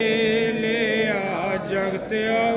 ਲਿਆ ਜਗਤਿਆ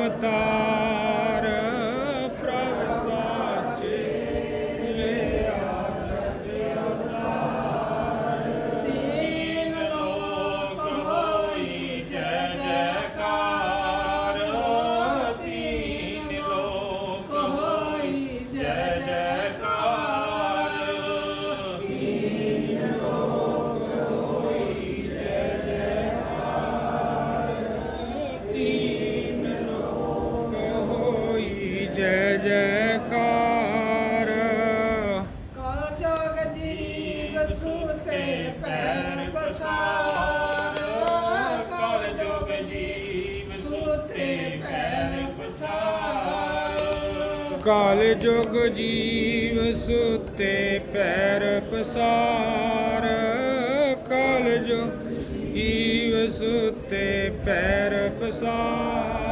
ਅਕਾਲ ਜੁਗ ਜੀਵ ਸੁਤੇ ਪੈਰ ਪਸਾਰ। ਕਾਲ ਜੁਗ ਜੀਵ ਸੁਤੇ ਪੈਰ ਪਸਾਰ।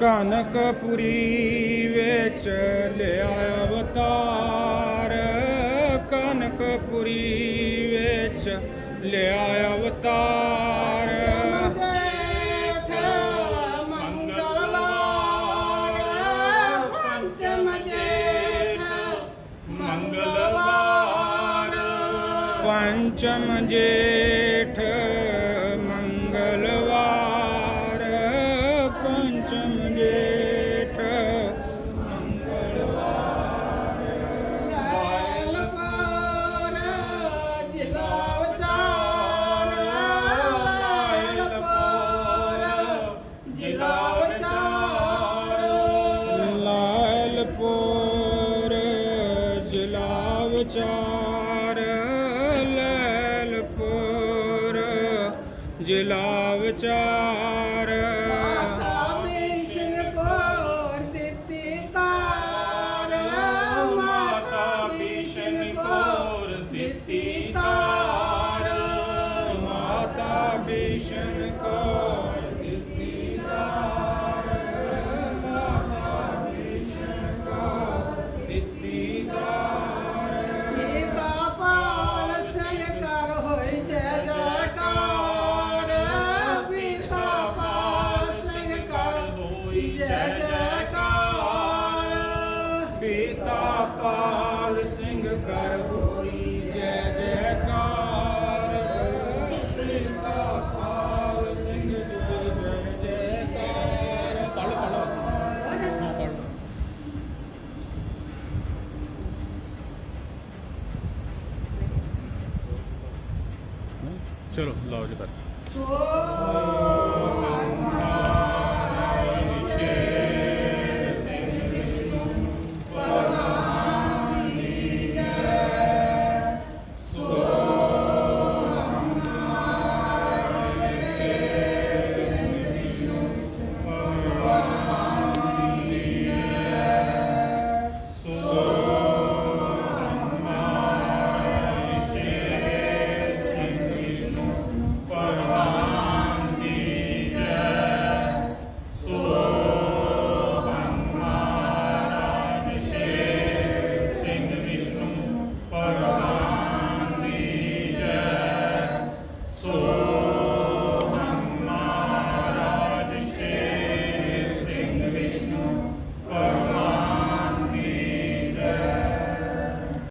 ਕਨਕਪੁਰੀ ਵਿੱਚ ਲਿਆ ਅਵਤਾਰ। ਕਨਕਪੁਰੀ ਵਿੱਚ ਲਿਆ ਅਵਤਾਰ। ਪੰਚਮ ਜੇਠ ਮੰਗਲਵਾਰ। ਜਿਲਾ ਵਿਚਾਰ ਚਲੋ ਲਓ ਜੀ ਫਿਰ। ਸੋ